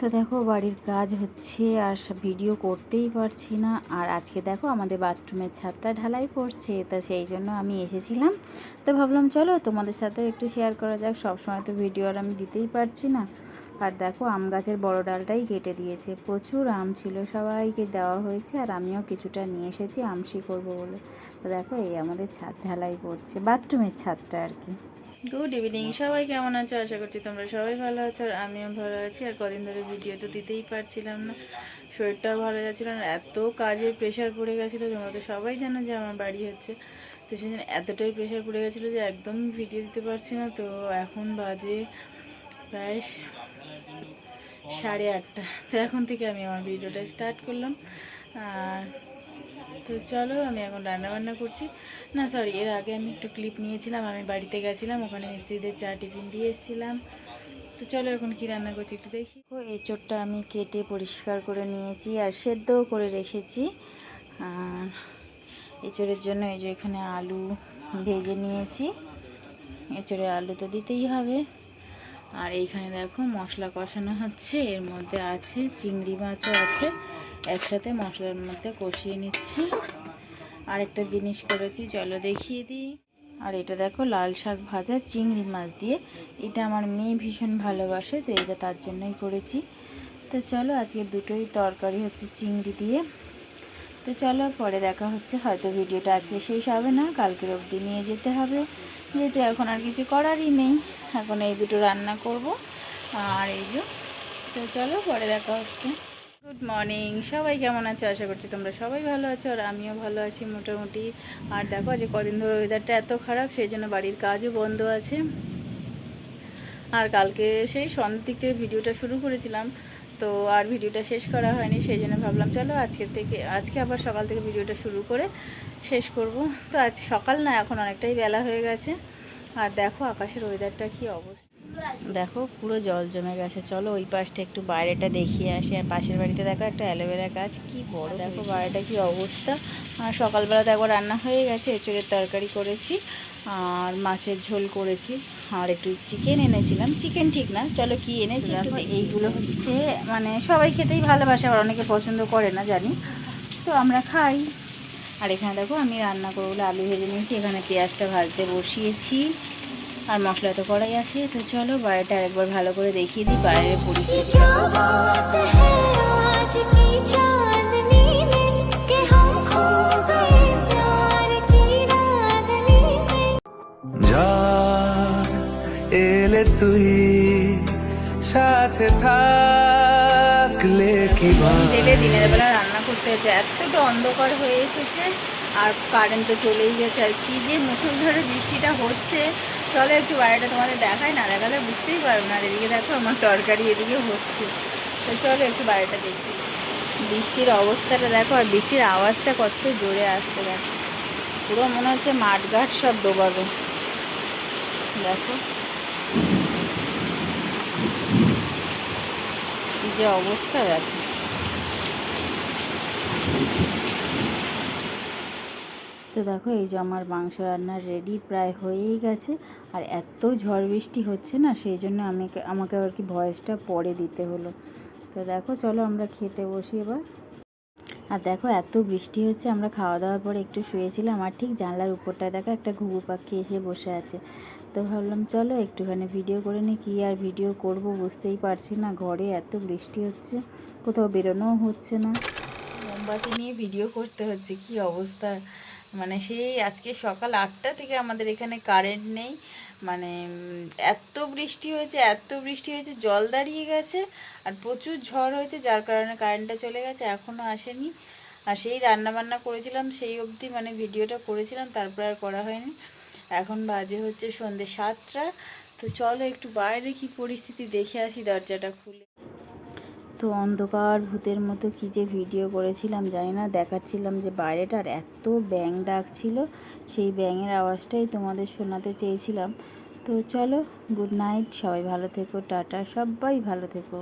তো দেখো বাড়ির কাজ হচ্ছে আর ভিডিও করতেই পারছি না। আর আজকে দেখো আমাদের বাথরুমের ছাদটা ঢালাই পড়ছে, তো সেই জন্য আমি এসেছিলাম। তো ভাবলাম, চলো তোমাদের সাথেও একটু শেয়ার করা যাক। সবসময় তো ভিডিও আর আমি দিতেই পারছি না। আর দেখো আম গাছের বড় ডালটাই কেটে দিয়েছে। প্রচুর আম ছিল, সবাইকে দেওয়া হয়েছে। আর আমিও কিছুটা নিয়ে এসেছি আমসি করব বলে। তো দেখো এই আমাদের ছাদ ঢালাই পড়ছে, বাথরুমের ছাদটা আর কি। গুড ইভিনিং সবাই কেমন আছো? আশা করছি তোমরা সবাই ভালো আছো আর আমিও ভালো আছি। আর কদিন ধরে ভিডিও তো দিতেই পারছিলাম না। শরীরটাও ভালো যাচ্ছিল না। এত কাজের প্রেশার পড়ে গেছিল তোমরা তো সবাই জানো যে আমার বাড়ি হচ্ছে। তো জন্য এতটাই প্রেশার পড়ে গেছিল যে একদম ভিডিও দিতে পারছি না। তো এখন বাজে প্রায় সাড়ে আটটা। তো এখন থেকে আমি আমার ভিডিওটা স্টার্ট করলাম। আর তো চলো, আমি এখন রান্না বান্না করছি। না সরি এর আগে আমি একটু ক্লিপ নিয়েছিলাম, আমি বাড়িতে গেছিলাম, ওখানে মিস্ত্রিদের চা টিফিন দিয়ে এসেছিলাম। তো চলো এখন কি রান্না করছি একটু দেখি। ও এঁচোড়টা আমি কেটে পরিষ্কার করে নিয়েছি আর সেদ্ধও করে রেখেছি। আর এঁচোড়ের জন্য এই যে এখানে আলু ভেজে নিয়েছি। এঁচোড়ে আলু তো দিতেই হবে। আর এইখানে দেখো মশলা কষানো হচ্ছে, এর মধ্যে আছে চিংড়ি মাছও আছে। একসাথে মশলার মধ্যে কষিয়ে নিচ্ছি। আর একটা জিনিস করেছি, চলো দেখিয়ে দিই। আর এটা দেখো, লাল শাক ভাজা চিংড়ি মাছ দিয়ে। এটা আমার মেয়ে ভীষণ ভালোবাসে, তো এটা তার জন্যই করেছি। তো চলো, আজকে দুটোই তরকারি হচ্ছে চিংড়ি দিয়ে। তো চলো, পরে দেখা হচ্ছে। হয়তো ভিডিওটা আজকে শেষ হবে না, কালকের অবধি নিয়ে যেতে হবে। যেহেতু এখন আর কিছু করারই নেই, এখন এই দুটো রান্না করব। আর এই যে, তো চলো, পরে দেখা হচ্ছে। গুড মর্নিং সবাই কেমন আছে? আশা করছি তোমরা সবাই ভালো আছো আর আমিও ভালো আছি মোটামুটি। আর দেখো যে কদিন ধরে ওয়েদারটা এত খারাপ, সেই জন্য বাড়ির কাজও বন্ধ আছে। আর কালকে সেই সন্ধ্যের দিক থেকে ভিডিওটা শুরু করেছিলাম, তো আর ভিডিওটা শেষ করা হয়নি, সেই জন্য ভাবলাম চলো আজকে থেকে, আজকে আবার সকাল থেকে ভিডিওটা শুরু করে শেষ করব। তো আজ সকাল না, এখন অনেকটাই বেলা হয়ে গেছে। আর দেখো, আকাশের ওয়েদারটা কি অবস্থা। দেখো পুরো জল জমে গেছে। চলো ওই পাশটা একটু বাইরেটা দেখিয়ে আসি। আর পাশের বাড়িতে দেখো একটা অ্যালোভেরা গাছ কি বড়। দেখো বাইরেটা কি অবস্থা। আর সকালবেলা তো একবার রান্না হয়ে গেছে এঁচড়ের তরকারি করেছি আর মাছের ঝোল করেছি আর একটু চিকেন এনেছিলাম। চিকেন ঠিক না চলো কি এনেছি এইগুলো হচ্ছে মানে সবাই খেতেই ভালোবাসে আবার অনেকে পছন্দ করে না জানি। তো আমরা খাই। আর এখানে দেখো আমি রান্না করব বলে আলু ভেজে নিয়েছি এখানে পেঁয়াজটা ভাজতে বসিয়েছি। আর মশলা তো করাই আছে তো চলো বাইরেটা একবার ভালো করে দেখিয়ে দিই বাইরের পরিস্থিতি। এলে তুই সাথে থাকলে কি তেলে দিনের বেলা রান্না করতে হয়েছে এতটা অন্ধকার হয়ে এসেছে আর কারেন্ট তো চলেই গেছে আর কি যে মুসলধারে বৃষ্টিটা হচ্ছে। চলো একটু বাড়িটা তোমাদের দেখাই, না দেখালে বুঝতেই পারবে না। এদিকে দেখো আমার তরকারি এদিকে হচ্ছে। তো চলো একটু বাইরেটা দেখি। বৃষ্টির অবস্থাটা দেখো, আর বৃষ্টির আওয়াজটা কত জোরে আসছে দেখো। পুরো মনে হচ্ছে মাঠঘাট সব ডোবাবে। দেখো। যে অবস্থা দেখো। তো দেখো, এই যে আমার মাংস রান্নার রেডি প্রায় হয়েই গেছে। আর এত ঝড় বৃষ্টি হচ্ছে না, সেই জন্য আমাকে আমাকে আর কি ভয়েসটা পরে দিতে হলো। তো দেখো, চলো আমরা খেতে বসি এবার। আর দেখো, এত বৃষ্টি হচ্ছে, আমরা খাওয়া দাওয়ার পরে একটু শুয়েছিলাম। আর ঠিক জানলার উপরটায় দেখো, একটা ঘুঘু পাখি এসে বসে আছে। তো ভাবলাম, চলো একটুখানি ভিডিও করে নিই কী আর ভিডিও করব বুঝতেই পারছি না। ঘরে এত বৃষ্টি হচ্ছে, কোথাও বেরোনোও হচ্ছে না। মোমবাতি নিয়ে ভিডিও করতে হচ্ছে, কি অবস্থা? মানে সেই আজকে সকাল আটটা থেকে আমাদের এখানে কারেন্ট নেই। মানে এত বৃষ্টি হয়েছে, এত বৃষ্টি হয়েছে, জল দাঁড়িয়ে গেছে, আর প্রচুর ঝড় হয়েছে, যার কারণে কারেন্টটা চলে গেছে এখনও আসেনি। আর সেই রান্না বান্না করেছিলাম, সেই অবধি মানে ভিডিওটা করেছিলাম, তারপর আর করা হয়নি। এখন বাজে হচ্ছে সন্ধ্যে সাতটা, তো চলো একটু বাইরে কি পরিস্থিতি, দেখে আসি দরজাটা খুলে। তো অন্ধকার, ভূতের মতো কি যে ভিডিও করেছিলাম জানি না, দেখাচ্ছিলাম যে বাইরেটার এত ব্যাং ডাকছিল সেই ব্যাঙের আওয়াজটাই তোমাদের শোনাতে চেয়েছিলাম। তো চলো গুড নাইট সবাই ভালো থেকো, টাটা, সবাই ভালো থেকো।